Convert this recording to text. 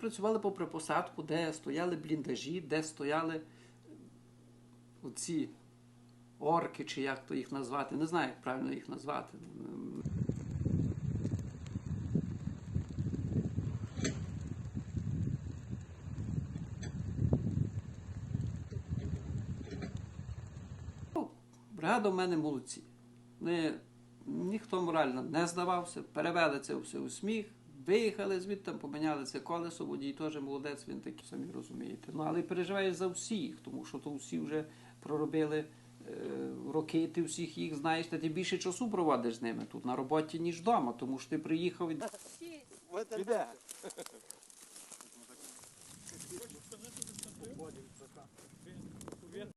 Працювали попри посадку, де стояли бліндажі, де стояли оці орки, чи як то їх назвати. Не знаю, як правильно їх назвати. Бригада в мене молодці. Ніхто морально не здавався, перевели це все у сміх, виїхали звідти, поміняли це колесо, водій теж молодець, він такий, самі розумієте. Ну, але переживаєш за всіх, тому що то всі вже проробили е, роки, ти всіх їх знаєш, та ти більше часу проводиш з ними тут на роботі, ніж вдома, тому що ти приїхав і.